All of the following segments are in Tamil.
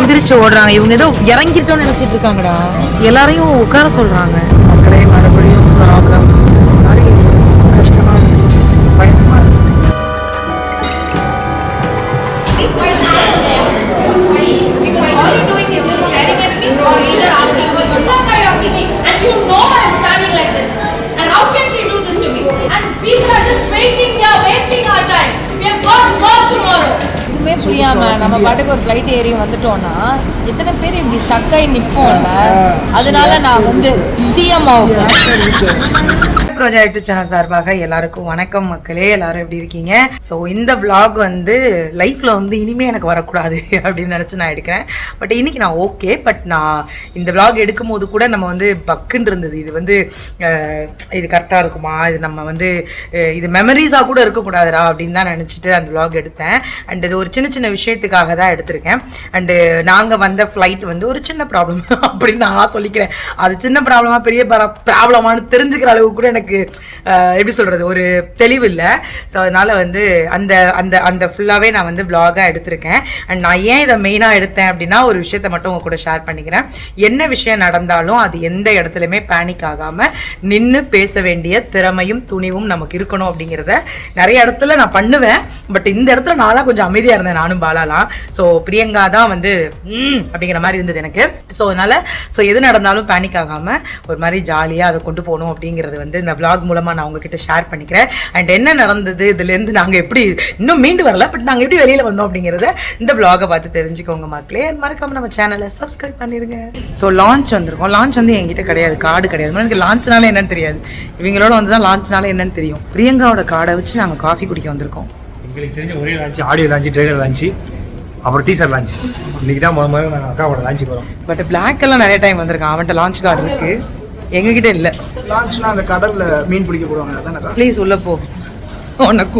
எந்திரிச்சு ஓடுறாங்க. இவங்க ஏதோ இறங்கிட்டோம்னு நினைச்சிட்டு இருக்காங்கடா. எல்லாரையும் உட்கார சொல்றாங்க. எதுவுமே புரியாம நம்ம பாட்டுக்கு ஒரு ஃப்ளைட் ஏறி வந்துட்டோம்னா எத்தனை பேர் இப்படி ஸ்டக் ஆகி நிப்போம்ல அதனால நான் வந்து சிஎம் ஆகும் ப்ராஜெக்ட் சேனல் சார்பாக எல்லாருக்கும் வணக்கம் மக்களே எல்லாரும் எப்படி இருக்கீங்க? ஸோ இந்த விளாக் வந்து லைஃப்பில் வந்து இனிமே எனக்கு வரக்கூடாது அப்படின்னு நினச்சி நான் எடுக்கிறேன். பட் இன்னைக்கு நான் ஓகே பட் நான் இந்த vlog எடுக்கும்போது கூட நம்ம வந்து பக்குன்னு இருந்தது இது வந்து இது கரெக்டாக இருக்குமா? இது நம்ம வந்து இது மெமரிஸாக கூட இருக்கக்கூடாதுடா அப்படின்னு தான் நினச்சிட்டு அந்த விளாக் எடுத்தேன். அண்ட் இது ஒரு சின்ன சின்ன விஷயத்துக்காக தான் எடுத்திருக்கேன். அண்டு நாங்கள் வந்த ஃப்ளைட் வந்து ஒரு சின்ன ப்ராப்ளம் அப்படின்னு நான் சொல்லிக்கிறேன். அது சின்ன ப்ராப்ளமாக பெரிய ப்ராப்ளமானு தெரிஞ்சுக்கிற அளவுக்கு கூட எனக்கு எனக்கு எப்படி சொல்கிறது ஒரு தெளிவு இல்லை ஸோ அதனால் வந்து அந்த அந்த அந்த ஃபுல்லாகவே நான் வந்து vlog-ஆ எடுத்திருக்கேன். அண்ட் நான் ஏன் இதை மெயினாக எடுத்தேன் அப்படின்னா ஒரு விஷயத்த மட்டும் உங்க கூட ஷேர் பண்ணிக்கிறேன். என்ன விஷயம் நடந்தாலும் அது எந்த இடத்துலையுமே பேனிக் ஆகாமல் நின்று பேச வேண்டிய திறமையும் துணிவும் நமக்கு இருக்கணும் அப்படிங்கிறத நிறைய இடத்துல நான் பண்ணுவேன். பட் இந்த இடத்துல நான்லாம் கொஞ்சம் அமைதியாக இருந்தேன் நானும் பாலாலாம். ஸோ பிரியங்கா தான் வந்து அப்படிங்கிற மாதிரி இருந்தது எனக்கு. ஸோ அதனால் ஸோ எது நடந்தாலும் பேனிக் ஆகாமல் ஒரு மாதிரி ஜாலியாக அதை கொண்டு போகணும் அப்படிங்கிறது வந்து இந்த vlog மூலமாக நான் உங்ககிட்ட ஷேர் பண்ணிக்கிறேன். அண்ட் என்ன நடந்தது இதுலேருந்து நாங்கள் எப்படி இன்னும் மீண்டு வரல பட் நாங்கள் எப்படி வெளியில் வந்தோம் அப்படிங்கிறத இந்த vlog-அ பார்த்து தெரிஞ்சுக்கோங்க மக்களே. And மறக்காம நம்ம சேனலை சப்ஸ்கிரைப் பண்ணிடுங்க ஸோ லான்ச் வந்திருக்கோம். லான்ச் வந்து என்கிட்ட கிடையாது கார்டு கிடையாது. எனக்கு லான்ச்னால என்னன்னு தெரியாது. இவங்களோட வந்து தான் லான்ச்னால என்னன்னு தெரியும். பிரியங்காவோட கார்டை வச்சு நாங்கள் காஃபி குடிக்க வந்திருக்கோம். எங்களுக்கு தெரிஞ்ச ஒரே launch audio launch trailer launch அப்புறம் டீசர் லான்ச் இன்னைக்கு தான் முதல் முதல்ல நாங்கள் அக்காவோட லான்ச் போகிறோம் பட் பிளாக் எல்லாம் நிறைய டைம் வந்திருக்கான் அவன்கிட்ட லான்ச் கார்டு இருக்கு. எங்ககிட்ட இல்லை. லான்ச்னா அந்த கடல்ல மீன் பிடிக்க போடுவாங்க அதானக்கா ப்ளீஸ் உள்ள போ. உனக்கு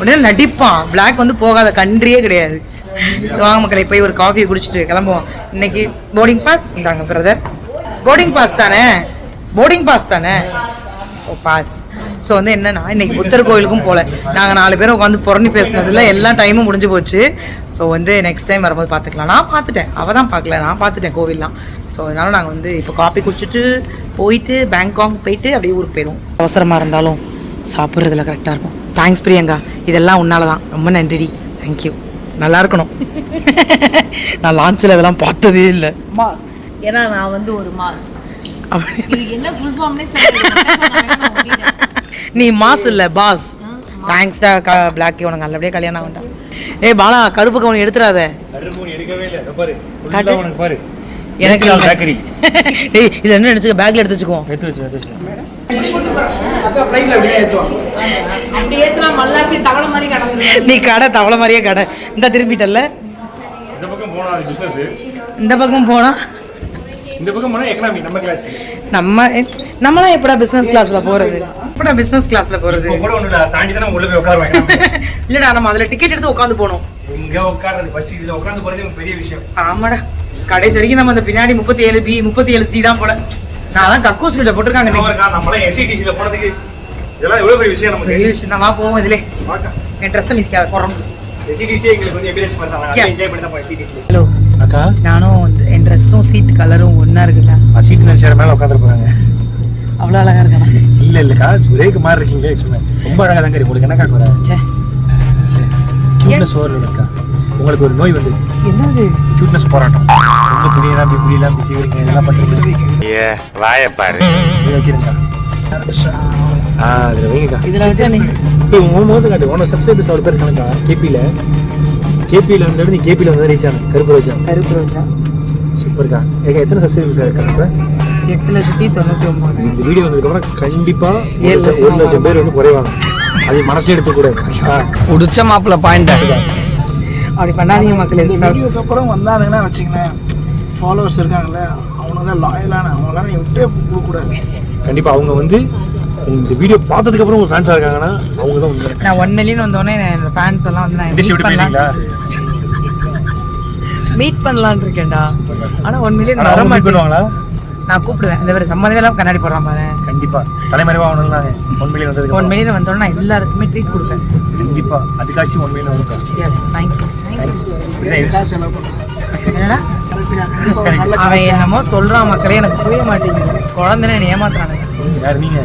உடனே நடிப்பான். பிளாக் வந்து போகாத கண்ட்ரியே கிடையாது. வாங்க மக்களை போய் ஒரு காஃபியை குடிச்சிட்டு கிளம்புவோம். இன்னைக்கு போர்டிங் பாஸ் இந்தாங்க பிரதர் போர்டிங் பாஸ் தானே? போர்டிங் பாஸ் தானே? ஓ பாஸ் ஸோ வந்து என்னன்னா இன்னைக்கு புத்தர் கோயிலுக்கும் போகல நாங்கள் நாலு பேரும் உட்காந்து புறணி பேசினதுல எல்லா டைமும் முடிஞ்சு போச்சு. ஸோ வந்து நெக்ஸ்ட் டைம் வரும்போது பார்த்துக்கலாம். நான் பார்த்துட்டேன். அவள் தான் பார்க்கல. நான் பார்த்துட்டேன் கோவில்லாம். ஸோ அதனால நாங்கள் வந்து இப்போ காப்பி குடிச்சிட்டு போயிட்டு பேங்காக் போயிட்டு அப்படியே ஊருக்கு போயிடுவோம் அவசரமாக இருந்தாலும் சாப்பிட்றதுல கரெக்டாக இருக்கும் தேங்க்ஸ் பிரியங்கா. இதெல்லாம் உன்னால தான். ரொம்ப நன்றி தேங்க்யூ நல்லா இருக்கணும். நான் லான்ச்சில் இதெல்லாம் பார்த்ததே இல்லை. மாஸ் ஏன்னா நான் வந்து ஒரு மாஸ் அப்படி. என்ன ஃபுல் ஃபார்ம்னே நீ மாஸ் இல்லை பாஸ். தேங்க்ஸ்டா க பிளாக்கி உனக்கு நல்லபடியாக கல்யாணம் ஆகண்டாம் ஏய் பாலா கருப்பு கவனம் எடுத்துறாத. கருப்பு எடுக்கவே இல்லை. இதோ பாரு காட்டு. full-ஆ உனக்கு பாரு. எனக்கு ஏய் இது என்ன நினச்சிக்க பேக்கில் எடுத்து வச்சுக்குவோம் எடுத்து வச்சு எடுத்து வச்சு நீ கடை தவளை மாதிரியே கடை. இந்த திரும்பிட்டல்ல? இந்த பக்கம் பிஸ்னஸ் இந்த பக்கம் போனால் இந்த பக்கம் போனால் எக்கனாமி நம்ம கிளாஸ் நம்ம நம்மளாம் எப்படா பிசினஸ் கிளாஸ்ல போறது? எப்படா பிசினஸ் கிளாஸ்ல போறது? இப்போ கூட ஒன்றும் இல்லை தாண்டி தானே உள்ள போய் உட்காருவாங்க. இல்லடா நம்ம அதுல டிக்கெட் எடுத்து உட்காந்து போனோம் இங்கே உட்கார்றது? ஃபர்ஸ்ட் இதில் உட்காந்து எனக்கு பெரிய விஷயம். ஆமாடா. கடைசி வரைக்கும் நம்ம அந்த பின்னாடி முப்பத்தி ஏழு பி முப்பத்தி ஏழு சி தான் போல. நான் தான் கக்கூஸ் கிட்ட போட்டிருக்காங்க நம்மளாம் எஸ்சிடிசியில் போனதுக்கு இதெல்லாம் எவ்வளோ பெரிய விஷயம் நமக்கு. பெரிய விஷயம் தான். வா போவோம் இதுல. என் ட்ரெஸ் மிதிக்காத குறம்பு ஹலோ அக்கா. நானும் என் ட்ரெஸ்ஸும் சீட் கலரும் ஒண்ணா இருக்குல்ல சீட்டு நினைச்ச மேலே உட்காந்துரு போகிறாங்க அவ்வளோ அழகா இருக்கா இல்ல இல்லக்கா சுரேக்கு மாதிரி இருக்கீங்களே சொன்னேன் ரொம்ப அழகா தான் கறி உங்களுக்கு என்னக்கா குறை? ச்சே. கியூட்னஸ் ஓவர் இருக்கா? உங்களுக்கு ஒரு நோய் வந்து என்னது? கியூட்னஸ் போராட்டம். ரொம்ப துணியெல்லாம் இப்படி செய்வீங்க இதெல்லாம் பண்ணுறது ஏ வச்சிருங்க. ஆ அதில் வைங்கக்கா இதுல வச்சா நீ இப்போ உன் முகத்து காட்டு உன்னோட சப்ஸ்கிரைபர்ஸ் அவ்வளோ பேர் கணக்கா கேபியில் கேபியில் வந்து நீ கேபியில் வந்து ரீச் ஆன கருப்பு வச்சா கருப்பு ரோஜா. சூப்பர்க்கா ஏங்க எத்தனை சப்ஸ்கிரைபர்ஸ் இப்போ? எட்டு லட்சத்தி தொண்ணூத்தி ஒன்பது இந்த வீடியோ வந்ததுக்கப்புறம் கண்டிப்பாக ஏழு ஒரு லட்சம் பேர் வந்து குறைவாங்க. அது மனசே எடுத்துக்கூடாது. உடிச்ச மாப்பிள்ள பாயிண்ட் அப்படி பண்ணாதீங்க மக்களே வீடியோக்கு அப்புறம் வந்தானுங்கன்னா வச்சுங்களேன் ஃபாலோவர்ஸ் இருக்காங்கல்ல அவங்க தான் லாயலான அவங்களாம் நீ விட்டே கொடுக்கக்கூடாது கண்டிப்பா அவங்க வந்து இந்த வீடியோ பார்த்ததுக்கு அப்புறம் ஒரு ஃபேன்ஸா இருக்காங்கன்னா அவங்க தான் உண்மை. நான் ஒன் மில்லியன் வந்தோடனே என்னோட ஃபேன்ஸ் எல்லாம் வந்து நான் மீட் பண்ணலாம். மீட் பண்ணலாம்னு இருக்கேன்டா. ஆனா ஒன் மில்லியன் ஆனா வர அவங்க மீட் மாட்டேன் பண்ணுவாங்களா? நான் கூப்பிடுவேன். இந்த மாதிரி சம்மந்தமே எல்லாம் கண்ணாடி போடுறான் பாரு. கண்டிப்பா. தலைமறைவா ஆகணும் நாங்க ஒன் மில்லியன் வந்ததுக்கு ஒன். மில்லியன் வந்தோடனே நான் எல்லாருக்குமே ட்ரீட் கொடுப்பேன். கண்டிப்பா. அதுக்காச்சும் ஒன் மில்லியன் வரும் எஸ் தேங்க்யூ என்னடா? அவன் என்னமோ சொல்றான் மக்களே எனக்கு புரிய மாட்டேங்குது. குழந்தைன்னு என்னை ஏமாத்துறானுங்க. யார் நீங்க?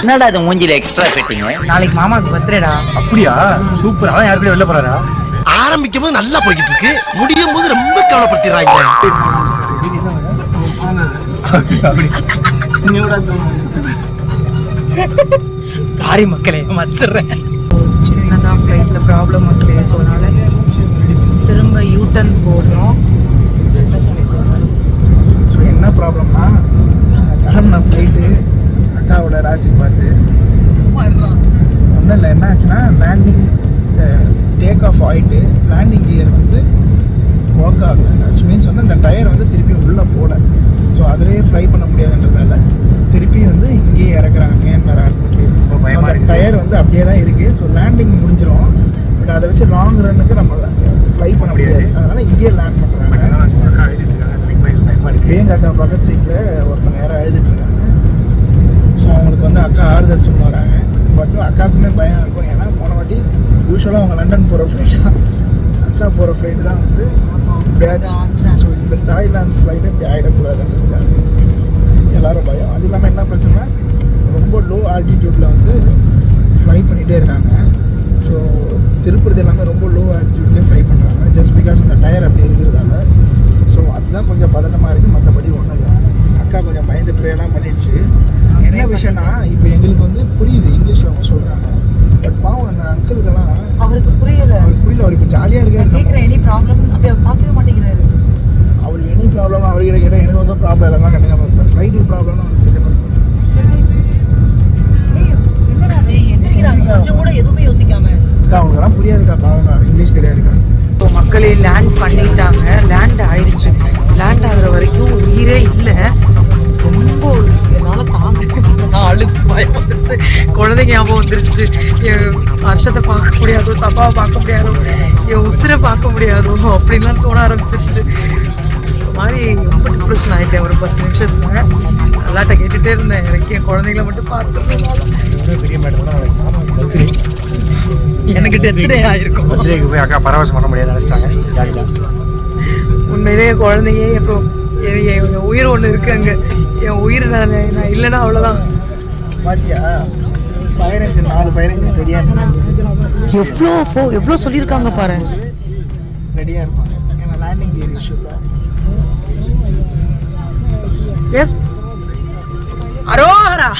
என்னடா இது மூஞ்சில எக்ஸ்ட்ரா ஃபிட்டிங் நாளைக்கு மாமாக்கு பர்த்டேடா அப்படியா? சூப்பர். அவன் யார் கூட வெளில போறாரா? ஆரம்பிக்கும் போது நல்லா போய்கிட்டு இருக்கு முடியும் போது ரொம்ப கவலைப்படுத்திடுறாங்க. சாரி மக்களே மத்துறேன் சின்னதாக ஃப்ளைட்டில் ப்ராப்ளம் மக்களே ஸோ அதனால திரும்ப யூட்டன் போடணும் ஸோ என்ன ப்ராப்ளம்னா கிளம்புன ஃப்ளைட்டு அக்காவோட ராசி பார்த்து ஒன்றும் இல்லை என்ன ஆச்சுன்னா லேண்டிங் டேக் ஆஃப் ஆகிட்டு லேண்டிங் கியர் வந்து ஒர்க் ஆகல which மீன்ஸ் வந்து அந்த டயர் வந்து திருப்பி உள்ளே போகல ஸோ அதிலேயே ஃப்ளை பண்ண முடியாதுன்றதால திருப்பி வந்து இங்கேயே இறக்குறாங்க மியான்மர் ஏர்போர்ட்லேயே ரொம்ப பயமா அந்த இருக்கு. டயர் வந்து அப்படியே தான் இருக்குது ஸோ லேண்டிங் முடிஞ்சிரும் பட் அதை வச்சு லாங் ரன்னுக்கு நம்ம ஃப்ளை பண்ண முடியாது. அதனால இங்கேயே லேண்ட் பண்ணுறாங்க அக்கா பிரியங்கா அக்கா பக்கத்து சீட்டில் ஒருத்தங்க யாரும் எழுதிட்டு இருக்காங்க. ஸோ அவங்களுக்கு வந்து அக்கா ஆறுதல் சொல்ல வராங்க. பட் அக்காவுக்குமே பயம் இருக்கும். ஏன்னா போன வாட்டி யூஸ்வலாக அவங்க லண்டன் போகிற ஃப்ளைட் தான். அக்கா போகிற ஃப்ளைட் தான் வந்து இப்படி ஸோ இந்த தாய்லாந்து ஃப்ளைட்டு இப்படி ஆகிடக்கூடாதுன்றதுக்காக எல்லாரும் பயம். அது இல்லாமல் என்ன பிரச்சனை ரொம்ப லோ ஆல்டிடியூட்டில் வந்து ஃப்ளை பண்ணிகிட்டே இருக்காங்க. ஸோ திருப்புறது எல்லாமே ரொம்ப லோ ஆல்டிடியூட்லேயே ஃப்ளை பண்ணுறாங்க ஜஸ்ட் பிகாஸ் அந்த டயர் அப்படி இருக்கிறதால. ஸோ அதுதான் கொஞ்சம் பதட்டமாக இருக்குது மற்றபடி ஒன்றும் இல்லை. அக்கா கொஞ்சம் பயந்து ப்ரேயெல்லாம் பண்ணிடுச்சு. என்ன விஷயம்னா இப்போ எங்களுக்கு வந்து புரியுது. இங்கிலீஷில் அவங்க சொல்கிறாங்க பட் பாவம் அந்த அங்கிளுக்கெல்லாம் அவருக்கு புரியல. அவருக்கு புரியல. அவர் இப்போ ஜாலியாக இருக்காரு. கேட்குற எனி ப்ராப்ளம் அப்படியே பார்க்கவே மாட்டேங்கிறாரு. அவர் எனி ப்ராப்ளம் அவர்கிட்ட கேட்டால் எனக்கு வந்து ப்ராப்ளம் இல்லைன்னா கண்டிப்பாக இருப்பார். ஃப்ளைட்டு ப்ராப்ளம்னு அவருக்கு தெரிய ஏய், என்னடா அது எந்திரிக்கிறாங்க கொஞ்சம் கூட எதுவுமே யோசிக்காம. அக்கா அவங்களுக்கெல்லாம் புரியாதுக்கா பாவங்க இங்கிலீஷ் தெரியாதுக்கா. ஸோ மக்களே லேண்ட் பண்ணிட்டாங்க. லேண்ட் ஆயிடுச்சு லேண்ட் ஆகுற வரைக்கும் உயிரே இல்லை. ரொம்ப என்னால் தாங்க நான் அழுது பயம் வந்துருச்சு. குழந்தைங்க ஞாபகம் வந்துருச்சு. என் வருஷத்தை பார்க்க முடியாதோ சபாவை பார்க்க முடியாதோ என் உசுரை பார்க்க முடியாதோ அப்படின்லாம் தோண ஆரம்பிச்சிருச்சு. மாதிரி ரொம்ப டிப்ரெஷன் ஆகிட்டேன் ஒரு பத்து நிமிஷத்துல. நல்லாட்ட கேட்டுட்டே இருந்தேன். எனக்கு என் குழந்தைங்கள மட்டும் பார்த்துருந்தேன் பெரிய மேடம் தான் நாளைக்கு மாமா பர்த்டே எனக்கு டெத்டே ஆயிருக்கும். பர்த்டேக்கு போய் அக்கா பரவசம் பண்ண முடியாது நினைச்சிட்டாங்க. ஜாலியாக உண்மையிலேயே குழந்தைங்க அப்புறம் என் உயிர் ஒன்று இருக்கு அங்கே. என் உயிர் நான் நான் இல்லைன்னா அவ்வளோதான் பாத்தியா? ஃபயர் இன்ஜின் நாலு ஃபயர் இன்ஜின் ரெடியாக எவ்வளோ ஃபோ எவ்வளோ சொல்லியிருக்காங்க பாரு. ரெடியாக இருப்பாங்க. ஏன்னா லேண்டிங் கியர் இஷ்யூவில் எஸ் அரோஹரா!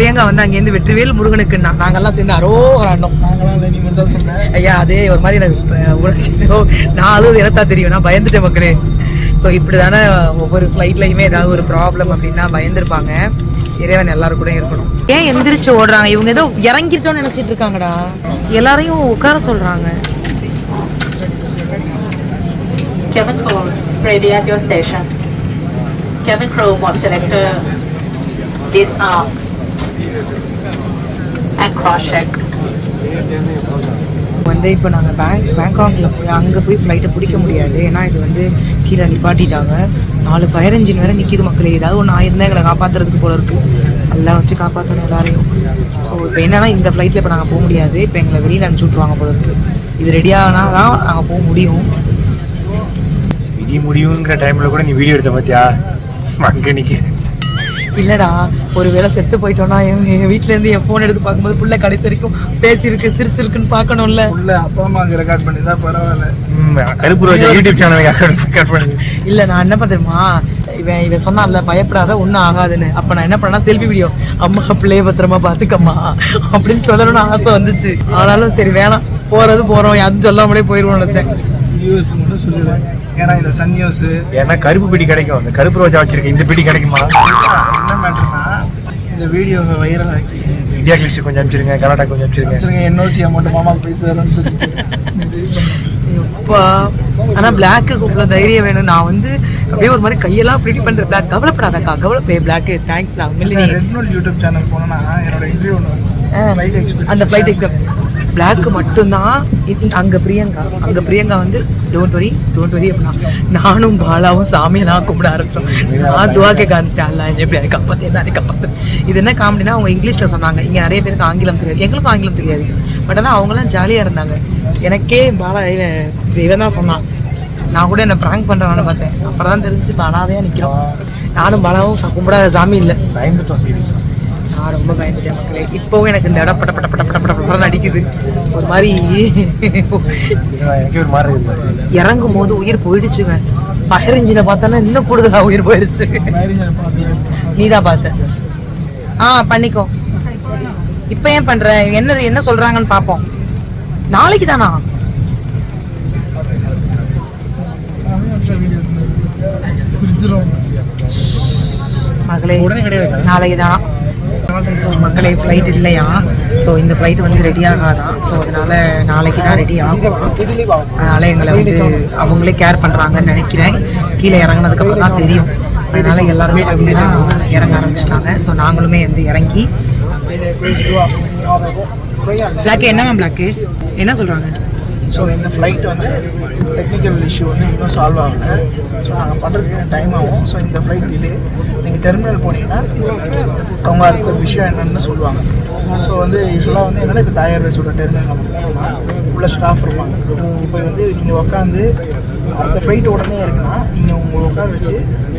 பிரியங்கா வந்து அங்கேருந்து வெற்றிவேல் முருகனுக்கு நான். நாங்கெல்லாம் சேர்ந்து தான் சொன்னேன். ஐயா அதே ஒரு மாதிரி எனக்கு உணர்ச்சி. ஓ, நான் அழுது எனத்தா தெரியும். நான் பயந்துட்டேன் மக்களே. ஸோ இப்படி தானே ஒவ்வொரு ஃப்ளைட்லையுமே ஏதாவது ஒரு ப்ராப்ளம் அப்படின்னா பயந்துருப்பாங்க. இறைவன் எல்லாரும் கூட இருக்கணும். ஏன் எந்திரிச்சு ஓடுறாங்க? இவங்க ஏதோ இறங்கிட்டோம்னு நினைச்சிட்டு இருக்காங்கடா. எல்லாரையும் உட்கார சொல்றாங்க. Cabin crew, ready at your station. Cabin crew must select uh, disarm and cross check. வந்து இப்போ நாங்கள் பேங்க் பேங்காக்ல போய் அங்கே போய் ஃப்ளைட்டை பிடிக்க முடியாது. ஏன்னா இது வந்து கீழே நிப்பாட்டிட்டாங்க. நாலு ஃபயர் இன்ஜின் வேறு நிற்கிது மக்களே. ஏதாவது ஒன்று ஆயிருந்தா எங்களை காப்பாற்றுறதுக்கு போல இருக்கு. எல்லாம் வச்சு காப்பாற்றணும் எல்லாரையும். ஸோ இப்போ என்னன்னா இந்த ஃப்ளைட்டில் இப்போ நாங்கள் போக முடியாது. இப்போ எங்களை வெளியில் அனுப்பிச்சி விட்ருவாங்க போல இருக்கு. இது ரெடி ஆனா தான் நாங்கள் போக முடியும். விதி முடியுங்கிற டைம்ல கூட நீ வீடியோ எடுத்த பார்த்தியா அங்கே நிற்கிறேன் இல்லைடா ஒரு வேளை செத்து போயிட்டோம்னா என் வீட்டிலேருந்து என் ஃபோன் எடுத்து பார்க்கும்போது புள்ள கடைசி வரைக்கும் பேசியிருக்கு சிரிச்சிருக்குன்னு பார்க்கணும்ல. உள்ள அப்பா அம்மாவுக்கு ரெக்கார்ட் பண்ணி தான் பரவாயில்ல கருப்பு ரோஜா யூடியூப் சேனல் கட் பண்ணி. இல்ல நான் என்ன பண்ணுமா இவன் இவன் சொன்னான்ல பயப்படாத ஒன்றும் ஆகாதுன்னு. அப்ப நான் என்ன பண்ணா செல்ஃபி வீடியோ அம்மா பிள்ளைய பத்திரமா பாத்துக்கம்மா அப்படின்னு சொல்லணும்னு ஆசை வந்துச்சு. ஆனாலும் சரி வேணாம். போறது போறோம். யாரும் சொல்லாமலே போயிருவோம்னு நினைச்சேன். நியூஸ் மட்டும் சொல்லிடுறேன் ஏன்னா இந்த சன் நியூஸ் ஏன்னா கருப்பு பிடி கிடைக்கும். அந்த கருப்பு ரோஜா வச்சிருக்கேன் இந்த பிடி கிடைக்குமா? இந்த வீடியோவை வைரல் ஆக்கி. இந்தியா கிளிக்ஸ் கொஞ்சம் அனுப்பிச்சிருங்க கர்நாடகா கொஞ்சம் அனுப்பிச்சிருங்க. என்ஓசி அமௌண்ட் மாமாவுக்கு போய் சேரும்னு சொல்லிட்டு. எப்பா ஆனா பிளாக்கு கூப்பிட தைரியம் வேணும். நான் வந்து அப்படியே ஒரு மாதிரி கையெல்லாம் பிரிட்டி பண்ற பிளாக் கவலைப்படாதக்கா கவலைப்பே பிளாக் தேங்க்ஸ் நான் ரெட் நோட் யூடியூப் சேனல் போனோன்னா என்னோட இன்டர்வியூ ஒன்று ஃப்ளைட் எக்ஸ்பீரியன்ஸ் அந்த ஃப்ளைட் எக்ஸாம் பிளாக் மட்டும்தான். அங்க பிரியங்கா அங்க பிரியங்கா வந்து டோன்ட் வரி டோன்ட் வரி அப்படின்னா நானும் பாலாவும் சாமியை நான் கும்பிட ஆரம்பிச்சோம் நான் துவா கேட்க ஆரம்பிச்சிட்டேன். அல்ல எப்படி காப்பாத்து என்ன காப்பாத்து. இது என்ன காமெடினா அவங்க இங்கிலீஷ்ல சொன்னாங்க. இங்க நிறைய பேருக்கு ஆங்கிலம் தெரியாது. எங்களுக்கும் ஆங்கிலம் தெரியாது. பட் ஆனால் அவங்களாம் ஜாலியா இருந்தாங்க. எனக்கே பாலா இவன் இவன் தான் சொன்னான். நான் கூட என்ன ப்ராங்க் பண்ணுறான்னு பார்த்தேன். அப்புறம் தான் தெரிஞ்சு அனாதையாக நிற்கிறோம் நானும் பலவும் கும்பிடாத சாமி இல்லை. பயந்துட்டோம் சீரியஸா நான் ரொம்ப பயந்துட்டேன் மக்களே. இப்போவும் எனக்கு இந்த இடம் பட்ட பட்ட பட்ட பட்ட படம் அடிக்குது. ஒரு மாதிரி எனக்கே ஒரு மாதிரி இறங்கும் போது உயிர் போயிடுச்சுங்க. ஃபயர் இன்ஜினை பார்த்தோன்னா இன்னும் கூடுதலாக உயிர் போயிடுச்சு நீ தான் பார்த்த. ஆ பண்ணிக்கோ. இப்போ ஏன் பண்ற? என்ன என்ன சொல்றாங்கன்னு பார்ப்போம். நாளைக்கு தானா? மகளே நாளைக்கு தானா? ஸோ மக்களே ஃப்ளைட் இல்லையா? ஸோ இந்த ஃப்ளைட் வந்து ரெடி ஆகாதான் ஸோ அதனால் நாளைக்கு தான் ரெடி ஆகும். அதனால் எங்களை வந்து அவங்களே கேர் பண்ணுறாங்கன்னு நினைக்கிறேன். கீழே இறங்குனதுக்கப்புறம் தான் தெரியும். அதனால் எல்லாருமே பார்த்தீங்கன்னா இறங்க ஆரம்பிச்சிட்டாங்க. ஸோ நாங்களுமே வந்து இறங்கி பிளாக்கு மேம் பிளாக்கு என்ன சொல்கிறாங்க ஸோ இந்த ஃப்ளைட் வந்து டெக்னிக்கல் இஷ்யூ வந்து இன்னும் சால்வ் ஆகல. ஸோ நாங்கள் பண்ணுறதுக்கு டைம் ஆகும். ஸோ இந்த ஃப்ளைட் டிலே நீங்கள் டெர்மினல் போனீங்கன்னா அவங்க அடுத்த விஷயம் என்னென்னு சொல்லுவாங்க. ஸோ வந்து யூஸ்வலாக வந்து என்னென்னா இப்போ தாயார் வயசோட டெர்மினல் நம்ம போனோம்னா உள்ள ஸ்டாஃப் இருப்பாங்க இப்போ வந்து நீங்கள் உட்காந்து அடுத்த ஃப்ளைட் உடனே இருக்குன்னா நீங்கள் உங்களை உட்கார வச்சு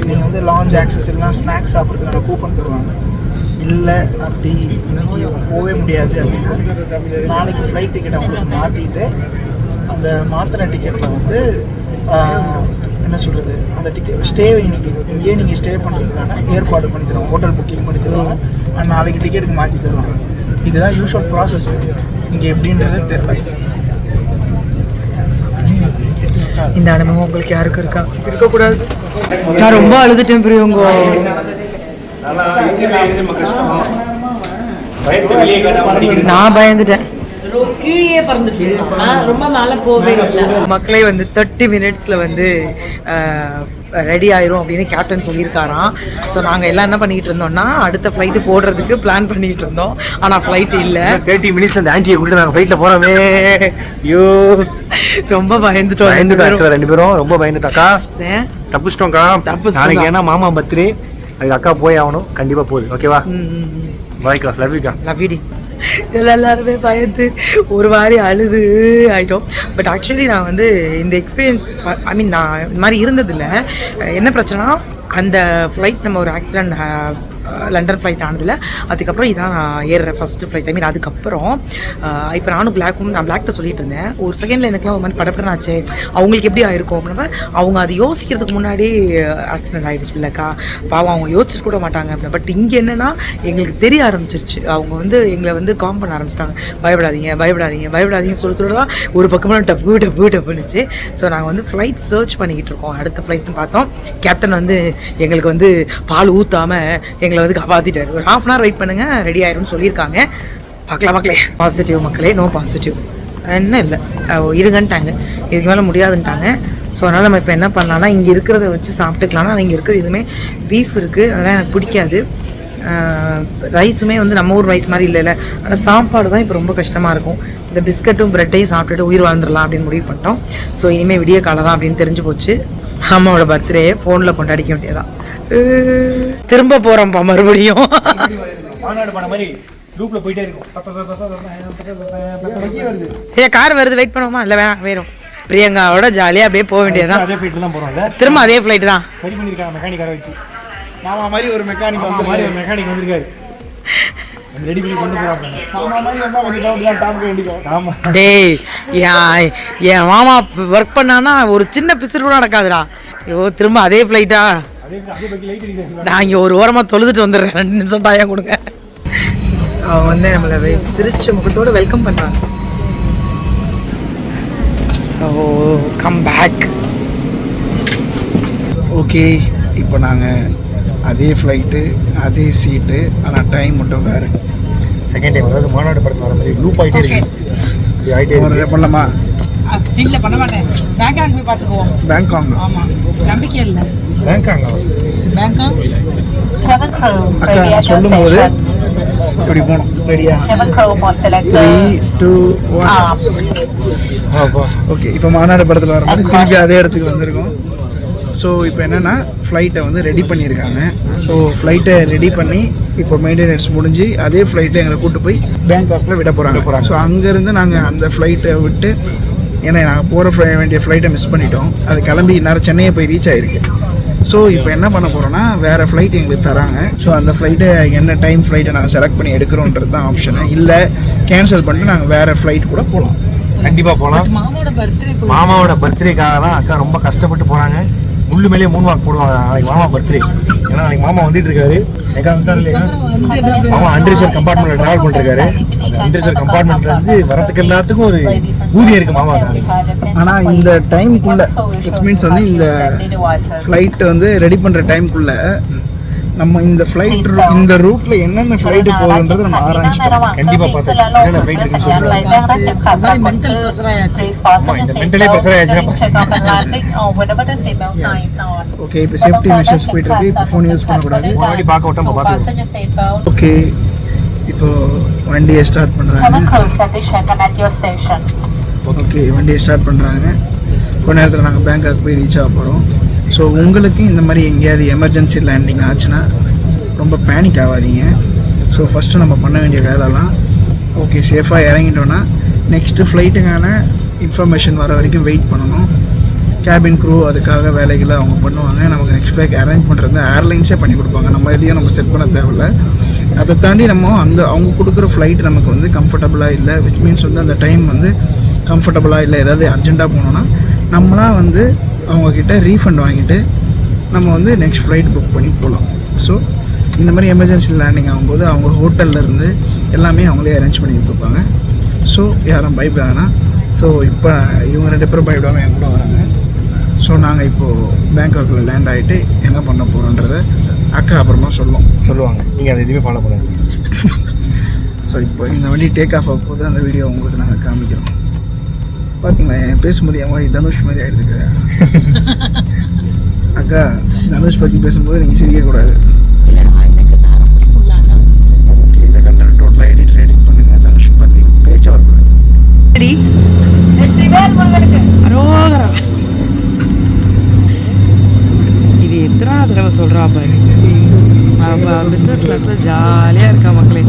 நீங்கள் வந்து லாஞ்ச் ஆக்சஸ் இல்லைனா ஸ்நாக்ஸ் சாப்பிட்றதுக்கான கூப்பன் தருவாங்க. இல்லை அப்படி இன்னைக்கு போகவே முடியாது அப்படின்னா நாளைக்கு ஃப்ளைட் டிக்கெட் அவங்களுக்கு மாற்றிட்டு அந்த மாத்திரை டிக்கெட்டில் வந்து என்ன சொல்கிறது அந்த டிக்கெட் ஸ்டே இன்னைக்கு இங்கேயே நீங்கள் ஸ்டே பண்ணுறதுக்கான ஏற்பாடு பண்ணி தருவாங்க. ஹோட்டல் புக்கிங் பண்ணி தருவாங்க. and நாளைக்கு டிக்கெட்டுக்கு மாற்றி தருவாங்க. இதுதான் யூஸ்வல் ப்ராசஸ் இங்கே எப்படின்றது தெரியல. இந்த அனுபவம் உங்களுக்கு யாருக்கும் இருக்கா? இருக்கக்கூடாது. நான் ரொம்ப அழுதுட்டேன் பிரியவங்க. நான் பயந்துட்டேன். கீழே பறந்துட்டு இருக்கோம். ரொம்ப மேலே போவே இல்லை. மக்களே வந்து தேர்ட்டி மினிட்ஸில் வந்து ரெடி ஆயிரும் அப்படின்னு கேப்டன் சொல்லியிருக்காராம். ஸோ நாங்கள் எல்லாம் என்ன பண்ணிக்கிட்டு இருந்தோம்னா அடுத்த ஃப்ளைட்டு போடுறதுக்கு பிளான் பண்ணிக்கிட்டு இருந்தோம். ஆனால் ஃப்ளைட் இல்லை. தேர்ட்டி மினிட்ஸ் அந்த ஆன்டியை கூட்டு நாங்கள் ஃப்ளைட்டில் போகிறோமே ஐயோ. ரொம்ப பயந்துட்டோம் ரெண்டு பயந்துட்டோம் ரெண்டு பேரும். ரொம்ப பயந்துட்டாக்கா? தப்பிச்சிட்டோம்க்கா. தப்பிச்சிட்டோம். நாளைக்கு ஏன்னா மாமா பர்த்டே. அதுக்கு அக்கா போய் ஆகணும். கண்டிப்பாக போகுது. ஓகேவா? ம், ம், ம். பாய்க்கா லவ் யூக்கா லவ்யூடி எல்லாருமே பயந்து ஒரு மாதிரி அழுது ஆகிட்டோம் பட் ஆக்சுவலி நான் வந்து இந்த எக்ஸ்பீரியன்ஸ் ஐ மீன் நான் இந்த மாதிரி இருந்ததில்லை. என்ன பிரச்சனைனா அந்த ஃப்ளைட் நம்ம ஒரு ஆக்சிடெண்ட் லண்டன் ஃப்ளைட் ஆனதில் அதுக்கப்புறம் இதான் நான் ஏறுற ஃபஸ்ட்டு ஃப்ளைட் ஐ மீன் அதுக்கப்புறம் இப்போ நானும் பிளாக்கும் நான் பிளாக்ட்ட சொல்லிட்டு இருந்தேன். ஒரு செகண்டில் எனக்குலாம் ஒரு மாதிரி படப்படன்னு ஆச்சு அவங்களுக்கு எப்படி ஆயிருக்கும் அப்படின்னா அவங்க அது யோசிக்கிறதுக்கு முன்னாடி ஆக்சிடென்ட் ஆகிடுச்சு இல்லைக்கா பாவம் அவங்க யோசிச்சு கூட மாட்டாங்க அப்படின்னு பட் இங்கே என்னென்னா எங்களுக்கு தெரிய ஆரம்பிச்சிருச்சு. அவங்க வந்து எங்களை வந்து காம் பண்ண ஆரம்பிச்சிட்டாங்க. பயப்படாதீங்க பயப்படாதீங்க பயப்படாதீங்க சொல்ல சொல்ல தான் ஒரு பக்கமாக டப்பு டப்பு டப்புனுச்சு ஸோ நாங்கள் வந்து ஃப்ளைட் சர்ச் பண்ணிக்கிட்டு இருக்கோம். அடுத்த ஃப்ளைட்னு பார்த்தோம். கேப்டன் வந்து எங்களுக்கு வந்து பால் ஊற்றாமல் எங்களை வந்து காப்பாற்றிட்டாரு ஒரு ஹாஃப் அன் ஹவர் வெயிட் பண்ணுங்கள் ரெடி ஆயிரும்னு சொல்லியிருக்காங்க. பார்க்கலாம் மக்களே பாசிட்டிவ் மக்களே நோ பாசிட்டிவ் என்ன இல்லை. இருங்கன்ட்டாங்க. இதுக்கு மேலே முடியாதுன்ட்டாங்க. ஸோ அதனால் நம்ம இப்போ என்ன பண்ணலாம்னா இங்கே இருக்கிறத வச்சு சாப்பிட்டுக்கலாம். ஆனால் இங்கே இருக்கிறது எதுவுமே பீஃப் இருக்குது அதெல்லாம் எனக்கு பிடிக்காது. ரைஸுமே வந்து நம்ம ஊர் ரைஸ் மாதிரி இல்லைல்ல. ஆனால் சாப்பாடு தான் இப்போ ரொம்ப கஷ்டமாக இருக்கும். இந்த பிஸ்கட்டும் ப்ரெட்டையும் சாப்பிட்டுட்டு உயிர் வாழ்ந்துடலாம் அப்படின்னு முடிவு பண்ணிட்டோம். ஸோ இனிமேல் விடிய காலம் தான் அப்படின்னு தெரிஞ்சு போச்சு. அம்மாவோட பர்த்டே ஃபோனில் கொண்டாடிக்க வேண்டியதான் திரும்ப போகிறோம்ப்பா மறுபடியும் ஏ கார் வருது வெயிட் பண்ணுவோமா இல்லை வேணாம் வேணும் பிரியங்காவோட ஜாலியாக அப்படியே போக வேண்டியதுதான் அதே ஃப்ளைட்டில் தான் போகிறோம்ல திரும்ப அதே ஃப்ளைட் தான் சரி பண்ணியிருக்காங்க மெக்கானிக்கார வச்சு மாமா மாதிரி ஒரு மெக்கானிக் வந்து மாதிரி ஒரு மெக்கானிக் வந்திருக்காரு ரெடி பண்ணி கொண்டு போகிறாங்க மாமா மாதிரி வந்தால் கொஞ்சம் டவுட் தான் டாப் வேண்டிக்கும் ஆமாம் டேய் என் மாமா ஒர்க் பண்ணானா ஒரு சின்ன பிசுறு கூட நடக்காதுடா ஐயோ திரும்ப அதே ஃப்ளைட்டா நான் இங்கே ஒரு ஓரமாக தொழுதுட்டு வந்துடுறேன். ரெண்டு நிமிஷம் டாயம் கொடுங்க. அவங்க வந்து நம்மளை சிரிச்ச முகத்தோடு வெல்கம் பண்ணுறாங்க ஸோ கம் பேக் ஓகே இப்போ நாங்கள் அதே ஃப்ளைட்டு அதே சீட்டு ஆனால் டைம் மட்டும் வேறு. செகண்ட் டைம் அதாவது மாநாடு படத்தில் வர மாதிரி லூப் ஆகிட்டே இருக்கு. இப்படி ஆகிட்டே இருக்கு. ஒரு பண்ணலாமா? இல்லை பண்ண மாட்டேன். பேங்காக் போய் பார்த்துக்குவோம். பேங்காங் ஆமாம் நம்பிக்கை இல்லை. அக்கா சொல்லும்போது station. இப்படி போகணும் ரெடியா த்ரீ. டூ ஒன் ஓகே இப்போ மாநாடு படத்தில் வர மாதிரி திருப்பி அதே இடத்துக்கு வந்திருக்கோம். ஸோ இப்போ என்னென்னா ஃப்ளைட்டை வந்து ரெடி பண்ணியிருக்காங்க. ஸோ ஃப்ளைட்டை ரெடி பண்ணி இப்போ மெயின்டெனன்ஸ் முடிஞ்சு அதே ஃப்ளைட்டை எங்களை கூட்டு போய் பேங்காக்கில் விட போகிறாங்க ஸோ அங்கேருந்து நாங்கள் அந்த ஃப்ளைட்டை விட்டு ஏன்னா நாங்கள் போகிற வேண்டிய ஃப்ளைட்டை மிஸ் பண்ணிட்டோம். அது கிளம்பி இந்நேரம் சென்னையை போய் ரீச் ஆயிருக்கு. ஸோ இப்போ என்ன பண்ண போகிறோன்னா வேறு ஃப்ளைட் எங்களுக்கு தராங்க. ஸோ அந்த ஃப்ளைட்டை என்ன டைம் ஃப்ளைட்டை நாங்கள் செலக்ட் பண்ணி எடுக்கிறோன்றது தான் ஆப்ஷனு இல்லை கேன்சல் பண்ணிட்டு நாங்கள் வேறு ஃப்ளைட் கூட போகலாம் கண்டிப்பா போலாம். மாமாவோட பர்த்டே மாமாவோட பர்த்டேக்காக தான் அக்கா ரொம்ப கஷ்டப்பட்டு போறாங்க. முள்ளு மேலே மூணு வாக்கு போடுவாங்க. நாளைக்கு மாமா பர்த்டே ஏன்னா நாளைக்கு மாமா வந்துட்டு இருக்காரு. மாமா அண்ட்ரிசர் கம்பார்ட்மெண்ட்ல டிராவல் பண்ணிருக்காரு. அந்த அண்ட்ரிசர் கம்பார்ட்மெண்ட்ல இருந்து வரத்துக்கு எல்லாத்துக்கும் ஒரு ஊதியம் இருக்கு மாமா ஆனா ஆனால் இந்த டைமுக்குள்ள விச் மீன்ஸ் வந்து இந்த ஃப்ளைட் வந்து ரெடி பண்ணுற டைமுக்குள்ள நம்ம இந்த ஃப்ளைட் இந்த ரூட்ல என்னென்ன ஃப்ளைட்டு போகுதுன்றது நம்ம ஆராய்ச்சிட்டோம் கண்டிப்பா பார்த்தாச்சு. என்னென்ன flight இருக்குன்னு சொல்லுவாங்க. மென்டல் ப்ரெஷர் ஆயாச்சு இந்த ஓகே இப்போ சேஃப்டி மெஷர்ஸ் போயிட்டு இருக்கு. இப்போ ஃபோன் யூஸ் பண்ணக்கூடாது. ஒரு வாட்டி பார்க்க விட்டோம் பார்த்துக்கோ ஓகே இப்போ வண்டியை ஸ்டார்ட் பண்ணுறாங்க ஓகே வண்டியை ஸ்டார்ட் பண்ணுறாங்க கொஞ்ச நேரத்தில் நாங்கள் பேங்காக் போய் ரீச் ஆக போகிறோம் ஸோ உங்களுக்கு இந்த மாதிரி எங்கேயாவது எமர்ஜென்சி லேண்டிங் ஆச்சுன்னா ரொம்ப பேனிக் ஆகாதீங்க. ஸோ ஃபஸ்ட்டு நம்ம பண்ண வேண்டிய வேலைலாம் ஓகே சேஃபாக இறங்கிட்டோன்னா நெக்ஸ்ட்டு ஃப்ளைட்டுக்கான இன்ஃபர்மேஷன் வர வரைக்கும் வெயிட் பண்ணணும். கேபின் க்ரூ அதுக்காக வேலைகளை அவங்க பண்ணுவாங்க. நமக்கு நெக்ஸ்ட் ஃப்ளைக் அரேஞ்ச் பண்ணுறது ஏர்லைன்ஸே பண்ணி கொடுப்பாங்க. நம்ம எதையும் நம்ம செட் பண்ண தேவையில்ல. அதை தாண்டி நம்ம அந்த அவங்க கொடுக்குற ஃப்ளைட் நமக்கு வந்து கம்ஃபர்டபுளாக இல்லை விச் மீன்ஸ் வந்து அந்த டைம் வந்து கம்ஃபர்டபுளாக இல்லை. ஏதாவது அர்ஜெண்ட்டாக போனோன்னா நம்மளாம் வந்து அவங்கக்கிட்ட ரீஃபண்ட் வாங்கிட்டு நம்ம வந்து நெக்ஸ்ட் ஃப்ளைட் புக் பண்ணி போகலாம் ஸோ இந்த மாதிரி எமர்ஜென்சி லேண்டிங் ஆகும்போது அவங்க ஹோட்டல்ல இருந்து எல்லாமே அவங்களே அரேஞ்ச் பண்ணி கொடுப்பாங்க. ஸோ யாரும் பயப்பட வேணாம் ஸோ இப்போ இவங்க ரெண்டு பேரும் பயப்படாமல் என் கூட வராங்க. ஸோ நாங்கள் இப்போது பேங்காக்கில் லேண்ட் ஆகிட்டு என்ன பண்ண போகிறோன்றத அக்கா அப்புறமா சொல்லுவோம். சொல்லுவாங்க. நீங்க அதை எதுவுமே ஃபாலோ பண்ணாது ஸோ இப்போ இந்த வண்டி டேக் ஆஃப் ஆகும் போது அந்த வீடியோ உங்களுக்கு நாங்கள் காமிக்கிறோம். பார்த்தீங்களா என் பேசும்போது என் மாதிரி தனுஷ் மாதிரி ஆகிடுதுக்கு அக்கா தனுஷ் பற்றி பேசும்போது நீங்கள் சிரிக்கக்கூடாது ஓகே இந்த கண்டென்ட் டோட்டலாக எடிட் எடிட் பண்ணுங்க. தனுஷ் பற்றி பேச்ச வரக்கூடாது. இது எத்தனை தடவை சொல்றா பாரு. பிஸ்னஸ் கிளாஸ்ல ஜாலியா இருக்கா மக்களே.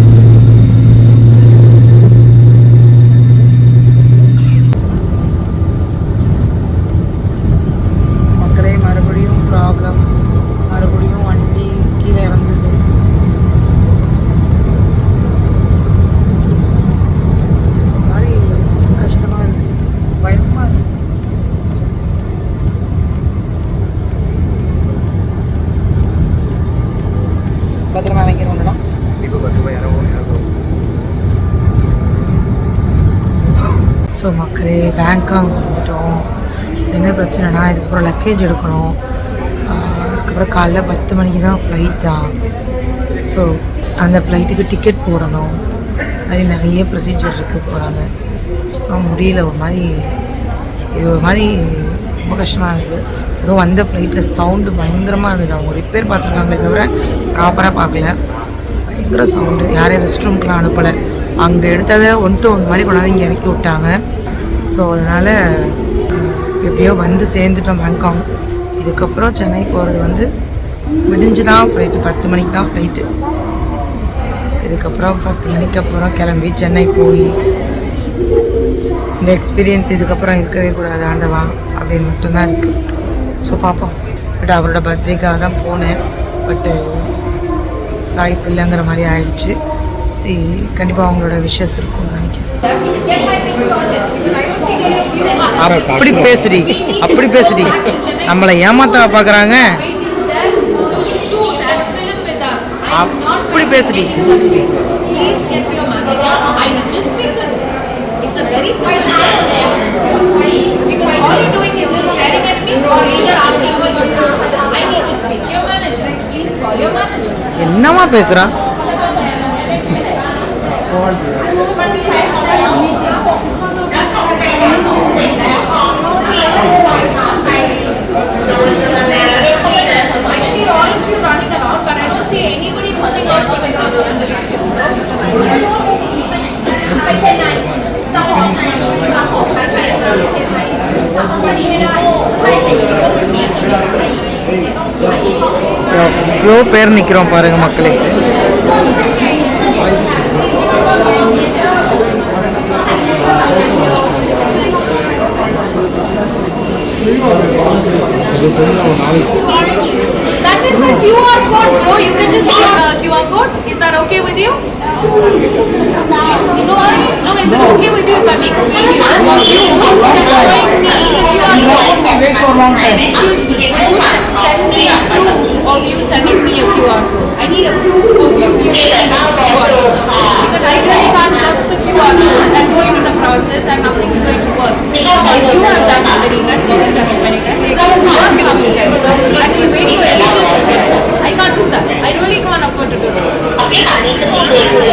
மக்களே பேங்காக் வந்துட்டோம் என்ன பிரச்சனைனா இதுக்கப்புறம் லக்கேஜ் எடுக்கணும். அதுக்கப்புறம் காலைல பத்து மணிக்கு தான் ஃப்ளைட்டா ஸோ அந்த ஃப்ளைட்டுக்கு டிக்கெட் போடணும். மாதிரி நிறைய ப்ரொசீஜர் இருக்குது போகிறாங்க சுத்தமாக முடியல. ஒரு மாதிரி இது ஒரு மாதிரி ரொம்ப கஷ்டமாக இருக்குது. அதுவும் வந்த ஃப்ளைட்டில் சவுண்டு பயங்கரமாக இருந்தது. அவங்க ரிப்பேர் பார்த்துருக்காங்களே தவிர ப்ராப்பராக பார்க்கல. பயங்கர சவுண்டு யாரையும் ரெஸ்ட் ரூம்க்குலாம் அனுப்பலை. அங்கே எடுத்ததை ஒன் டு ஒன் மாதிரி கொண்டாந்து இங்கே இறக்கி விட்டாங்க. ஸோ அதனால் எப்படியோ வந்து சேர்ந்துட்டோம் பேங்காங் இதுக்கப்புறம் சென்னை போகிறது வந்து விடிஞ்சு தான் ஃப்ளைட்டு பத்து மணிக்கு தான் ஃப்ளைட்டு இதுக்கப்புறம் பத்து மணிக்கு அப்புறம் கிளம்பி சென்னை போய் இந்த எக்ஸ்பீரியன்ஸ் இதுக்கப்புறம் இருக்கவே கூடாது ஆண்டவா அப்படின்னு மட்டும்தான் இருக்குது ஸோ பார்ப்போம் பட் அவரோட பர்த்டேக்காக தான் போனேன். பட்டு வாய்ப்பு இல்லைங்கிற மாதிரி ஆயிடுச்சு. சரி கண்டிப்பாக அவங்களோட விஷஸ் இருக்கும்னு நினைக்கிறேன் அப்படி பேசுடி அப்படி பேசுடி நம்மளை ஏமாத்த பார்க்குறாங்க அப்படி பேசுடி. என்னமா பேசுகிறா solution. ஃப்ளோ பேர் நிற்கிறோம் பாருங்க மக்களே That is a QR code, bro. You can just see the QR code. Is that okay with you? No, no, is it okay with you if I make a video of you then showing me the QR code? wait for long time. Excuse me, send me a proof of I really can't afford to do that.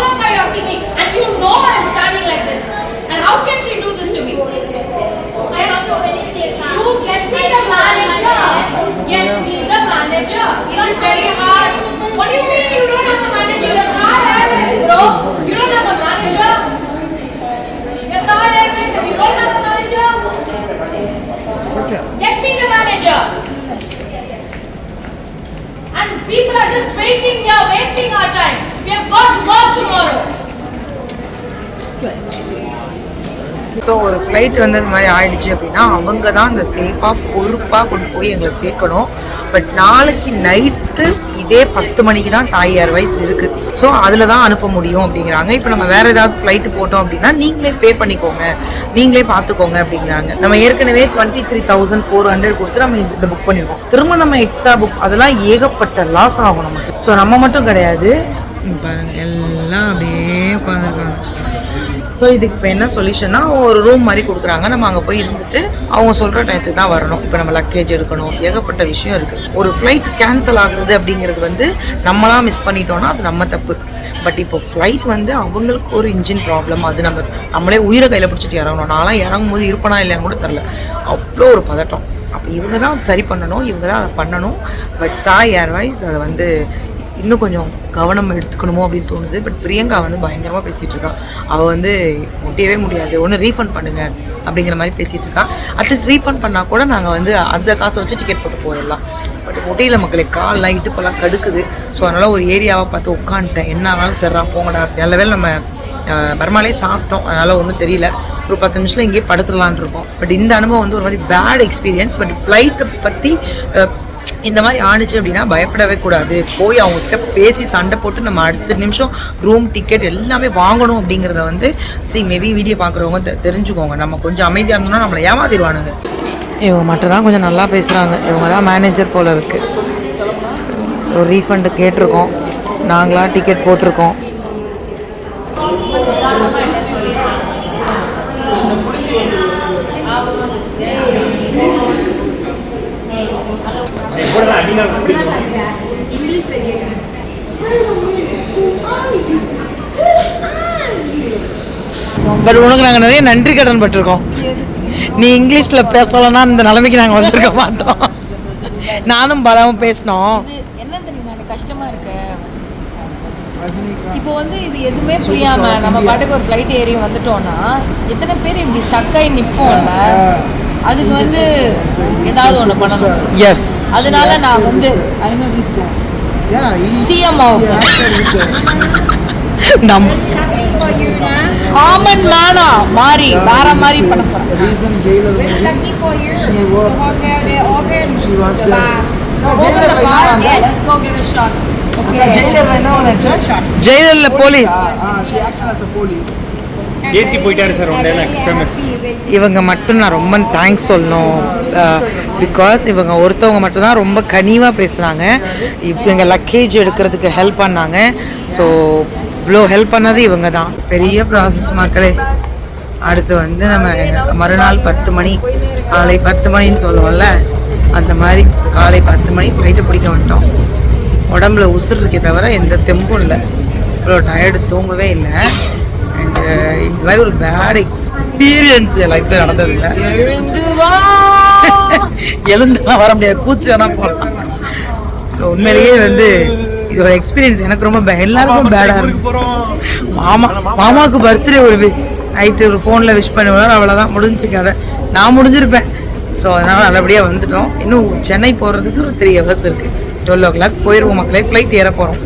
Waiting here, wasting our time. We have got work tomorrow. So ஒரு ஃப்ளைட் வந்து இந்த மாதிரி ஆயிடுச்சு அப்படின்னா அவங்க தான் அந்த சேஃபாக பொறுப்பாக கொண்டு போய் எங்களை சேர்க்கணும். பட் நாளைக்கு நைட்டு இதே பத்து மணிக்கு தான் தாய் ஏர்வைஸ் இருக்குது ஸோ அதில் தான் அனுப்ப முடியும் அப்படிங்கிறாங்க. இப்போ நம்ம வேறு ஏதாவது ஃப்ளைட்டு போட்டோம் அப்படின்னா நீங்களே பே பண்ணிக்கோங்க. நீங்களே பார்த்துக்கோங்க அப்படிங்கிறாங்க. நம்ம ஏற்கனவே twenty three thousand four hundred கொடுத்து நம்ம இந்த புக் பண்ணிடுவோம் திரும்ப நம்ம எக்ஸ்ட்ரா புக் அதெல்லாம் ஏகப்பட்ட லாஸ் ஆகும் நமக்கு. ஸோ நம்ம மட்டும் கிடையாது. பாருங்க எல்லாம் அப்படியே உட்காந்துருக்காங்க ஸோ இதுக்கு இப்போ என்ன சொல்யூஷன்னா ஒரு ரூம் மாதிரி கொடுக்குறாங்க. நம்ம அங்கே போய் இருந்துட்டு அவங்க சொல்கிற டயத்துக்கு தான் வரணும். இப்போ நம்ம லக்கேஜ் எடுக்கணும். ஏகப்பட்ட விஷயம் இருக்குது ஒரு ஃப்ளைட் கேன்சல் ஆகுறது அப்படிங்கிறது வந்து நம்மளாம் மிஸ் பண்ணிட்டோம்னா அது நம்ம தப்பு. பட் இப்போ ஃப்ளைட் வந்து அவங்களுக்கு ஒரு இன்ஜின் ப்ராப்ளம் அது நம்ம நம்மளே உயிரை கையில் பிடிச்சிட்டு இறங்கணும். நான்லாம் இறங்கும் போது இருப்பனா இல்லைன்னு கூட தெரில அவ்வளோ ஒரு பதட்டம். அப்போ இவங்க தான் சரி பண்ணணும். இவங்க தான் அதை பண்ணணும். பட் தாய் ஏர்வைஸ் அதை வந்து இன்னும் கொஞ்சம் கவனம் எடுத்துக்கணுமோ அப்படின்னு தோணுது. பட் பிரியங்கா வந்து பயங்கரமாக பேசிகிட்டு இருக்கா அவள் வந்து முடியவே முடியாது. ஒன்று ரீஃபண்ட் பண்ணுங்க அப்படிங்கிற மாதிரி பேசிகிட்டு இருக்கா அட்லீஸ்ட் ரீஃபண்ட் பண்ணால் கூட நாங்கள் வந்து அந்த காசை வச்சு டிக்கெட் போட்டு போயிடலாம். பட் முட்டையில் மக்களே கால்லாம் இடுப்பெல்லாம் கடுக்குது. ஸோ அதனால் ஒரு ஏரியாவை பார்த்து உட்காந்துட்டேன். என்ன ஆனாலும் சரிடா போங்கடா. நல்ல வேலை நம்ம பர்மாலே சாப்பிட்டோம். அதனால் ஒன்றும் தெரியல. ஒரு பத்து நிமிஷத்தில் இங்கேயே படுத்துடலான் இருக்கோம். பட் இந்த அனுபவம் வந்து ஒரு மாதிரி பேட் எக்ஸ்பீரியன்ஸ் பட் ஃப்ளைட்டை பற்றி இந்த மாதிரி ஆணுச்சு அப்படின்னா பயப்படவே கூடாது. போய் அவங்கக்கிட்ட பேசி சண்டை போட்டு நம்ம அடுத்த நிமிஷம் ரூம் டிக்கெட் எல்லாமே வாங்கணும் அப்படிங்கிறத வந்து சி மேபி வீடியோ பார்க்குறவங்க தெ- தெரிஞ்சுக்கோங்க. நம்ம கொஞ்சம் அமைதியாக இருந்தோம்னா நம்மளை ஏமாத்திடுவானுங்க. இவங்க மட்டும் தான் கொஞ்சம் நல்லா பேசுகிறாங்க இவங்க தான் மேனேஜர் போல் இருக்குது ஒரு ரீஃபண்டு கேட்டிருக்கோம். நாங்களாம் டிக்கெட் போட்டிருக்கோம். பட் உனக்கு நாங்கள் நிறைய நன்றி கடன் பட்டிருக்கோம். நீ இங்கிலீஷில் பேசலைன்னா இந்த நிலைமைக்கு நாங்கள் வந்திருக்க மாட்டோம். நானும் பலமும் பேசினோம். இது என்ன தெரியுமா? எனக்கு கஷ்டமா இருக்கு. இப்போ வந்து இது எதுவுமே புரியாம நம்ம பாட்டுக்கு ஒரு ஃப்ளைட் ஏறி வந்துட்டோம்னா எத்தனை பேர் இப்படி ஸ்டக் ஆகி நிப்போம்ல? அதுக்கு வந்து ஏதாவது ஒண்ணு பண்ணணும் எஸ் அதனால நான் வந்து சிஎம் நம் காமன் மேனா மாறி வேற மாதிரி பண்ண போறேன் a church. ஜெயிலில் போலீஸ் ஏசி போயிட்டாரு சார் ஒன் டைலாக் ஃபேமஸ் இவங்க மட்டும் நான் ரொம்ப தேங்க்ஸ் சொல்லணும். பிகாஸ் இவங்க ஒருத்தவங்க மட்டும்தான் ரொம்ப கனிவாக பேசுனாங்க. இப்போ எங்கள் லக்கேஜ் எடுக்கிறதுக்கு ஹெல்ப் பண்ணாங்க. ஸோ இவ்வளோ ஹெல்ப் பண்ணது இவங்க தான் பெரிய ப்ராசஸ் மக்களே. அடுத்து வந்து நம்ம மறுநாள் பத்து மணி காலை பத்து மணின்னு சொல்லுவோம்ல அந்த மாதிரி காலை பத்து மணி ஃப்ளைட்டை பிடிக்க வந்துட்டோம். உடம்புல உசுர் இருக்கே தவிர எந்த தெம்பும் இல்லை. இவ்வளோ டயர்டு தூங்கவே இல்லை. அண்டு இது மாதிரி ஒரு பேட் எக்ஸ்பீரியன்ஸ் என் லைஃப்பில் நடந்தது இல்லை எழுந்து வா எழுந்துலாம் வர முடியாது. கூச்சு வேணா போகலாம் ஸோ உண்மையிலேயே வந்து இதோட எக்ஸ்பீரியன்ஸ் எனக்கு ரொம்ப. எல்லாருக்கும் பேடாக இருக்கும் மாமா மாமாவுக்கு பர்த்டே ஒரு நைட்டு ஒரு ஃபோனில் விஷ் பண்ணுவேன். அவ்வளோதான் முடிஞ்சு கதை நான் முடிஞ்சிருப்பேன். ஸோ அதனால் நல்லபடியாக வந்துட்டோம். இன்னும் சென்னை போகிறதுக்கு ஒரு த்ரீ ஹவர்ஸ் இருக்குது டுவெல் ஓ கிளாக் போயிடுவோம் மக்களே. ஃப்ளைட் ஏற போகிறோம்